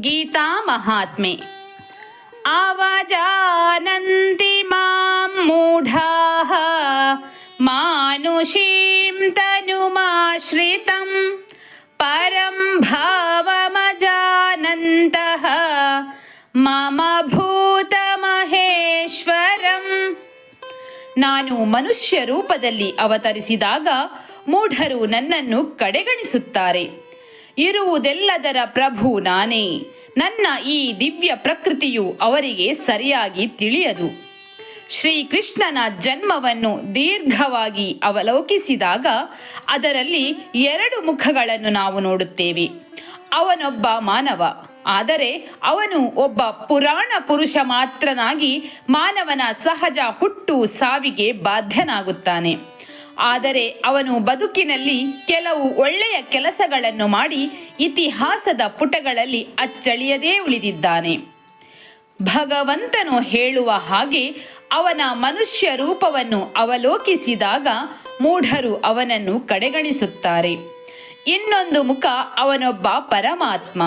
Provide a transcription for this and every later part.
ಗೀತಾ ಮಹಾತ್ಮೆ. ಅವಜಾನಂತಿ ಮಾಂ ಮೂಢಾಃ, ಮಾನುಷೀಂ ತನುಮಾಶ್ರಿತಂ, ಪರಂ ಭಾವಮಜಾನಂತಃ, ಮಮ ಭೂತಮಹೇಶ್ವರಂ. ನಾನು ಮನುಷ್ಯ ರೂಪದಲ್ಲಿ ಅವತರಿಸಿದಾಗ ಮೂಢರು ನನ್ನನ್ನು ಕಡೆಗಣಿಸುತ್ತಾರೆ. ಇರುವುದೆಲ್ಲದರ ಪ್ರಭು ನಾನೇ. ನನ್ನ ಈ ದಿವ್ಯ ಪ್ರಕೃತಿಯು ಅವರಿಗೆ ಸರಿಯಾಗಿ ತಿಳಿಯದು. ಶ್ರೀಕೃಷ್ಣನ ಜನ್ಮವನ್ನು ದೀರ್ಘವಾಗಿ ಅವಲೋಕಿಸಿದಾಗ ಅದರಲ್ಲಿ ಎರಡು ಮುಖಗಳನ್ನು ನಾವು ನೋಡುತ್ತೇವೆ. ಅವನೊಬ್ಬ ಮಾನವ, ಆದರೆ ಅವನು ಒಬ್ಬ ಪುರಾಣ ಪುರುಷ ಮಾತ್ರನಾಗಿ ಮಾನವನ ಸಹಜ ಹುಟ್ಟು ಸಾವಿಗೆ ಬಾಧ್ಯನಾಗುತ್ತಾನೆ. ಆದರೆ ಅವನು ಬದುಕಿನಲ್ಲಿ ಕೆಲವು ಒಳ್ಳೆಯ ಕೆಲಸಗಳನ್ನು ಮಾಡಿ ಇತಿಹಾಸದ ಪುಟಗಳಲ್ಲಿ ಅಚ್ಚಳಿಯದೇ ಉಳಿದಿದ್ದಾನೆ. ಭಗವಂತನು ಹೇಳುವ ಹಾಗೆ ಅವನ ಮನುಷ್ಯ ರೂಪವನ್ನು ಅವಲೋಕಿಸಿದಾಗ ಮೂಢರು ಅವನನ್ನು ಕಡೆಗಣಿಸುತ್ತಾರೆ. ಇನ್ನೊಂದು ಮುಖ ಅವನೊಬ್ಬ ಪರಮಾತ್ಮ.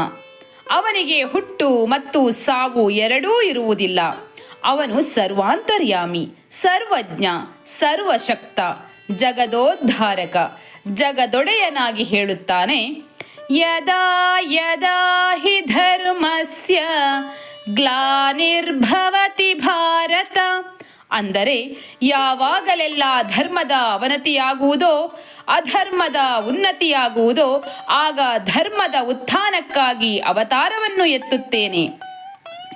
ಅವನಿಗೆ ಹುಟ್ಟು ಮತ್ತು ಸಾವು ಎರಡೂ ಇರುವುದಿಲ್ಲ. ಅವನು ಸರ್ವಾಂತರ್ಯಾಮಿ, ಸರ್ವಜ್ಞ, ಸರ್ವಶಕ್ತ. ಜಗದೋದ್ಧಾರಕ. ಜಗದೊಡೆಯನಾಗಿ ಹೇಳುತ್ತಾನೆ, ಯದಾ ಯದಾ ಹಿ ಧರ್ಮಸ್ಯ ಗ್ಲಾನಿರ್ಭವತಿ ಭಾರತ. ಅಂದರೆ, ಯಾವಾಗಲೆಲ್ಲ ಧರ್ಮದ ಅವನತಿಯಾಗುವುದೋ, ಅಧರ್ಮದ ಉನ್ನತಿಯಾಗುವುದೋ, ಆಗ ಧರ್ಮದ ಉತ್ಥಾನಕ್ಕಾಗಿ ಅವತಾರವನ್ನು ಎತ್ತುತ್ತೇನೆ.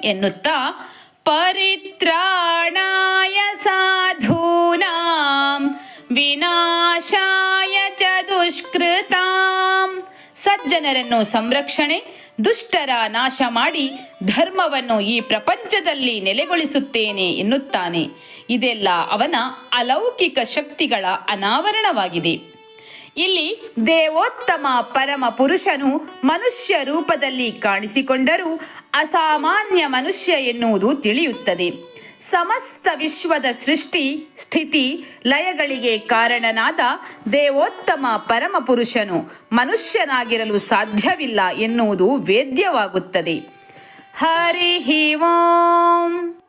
ಎನ್ನುತ್ತಾ, ಪರಿತ್ರಾಣಾಯ ಸಾಧೂನಾಂ ವಿನಾಶಾಯ ಚ ದುಷ್ಕೃತಾಂ. ಸಜ್ಜನರನ್ನು ಸಂರಕ್ಷಣೆ, ದುಷ್ಟರ ನಾಶ ಮಾಡಿ ಧರ್ಮವನ್ನು ಈ ಪ್ರಪಂಚದಲ್ಲಿ ನೆಲೆಗೊಳಿಸುತ್ತೇನೆ ಎನ್ನುತ್ತಾನೆ. ಇದೆಲ್ಲ ಅವನ ಅಲೌಕಿಕ ಶಕ್ತಿಗಳ ಅನಾವರಣವಾಗಿದೆ. ಇಲ್ಲಿ ದೇವೋತ್ತಮ ಪರಮ ಪುರುಷನು ಮನುಷ್ಯ ರೂಪದಲ್ಲಿ ಕಾಣಿಸಿಕೊಂಡರೂ ಅಸಾಮಾನ್ಯ ಮನುಷ್ಯ ಎನ್ನುವುದು ತಿಳಿಯುತ್ತದೆ. ಸಮಸ್ತ ವಿಶ್ವದ ಸೃಷ್ಟಿ ಸ್ಥಿತಿ ಲಯಗಳಿಗೆ ಕಾರಣನಾದ ದೇವೋತ್ತಮ ಪರಮಪುರುಷನು ಮನುಷ್ಯನಾಗಿರಲು ಸಾಧ್ಯವಿಲ್ಲ ಎನ್ನುವುದು ವೇದ್ಯವಾಗುತ್ತದೆ. ಹರಿ ಓಂ.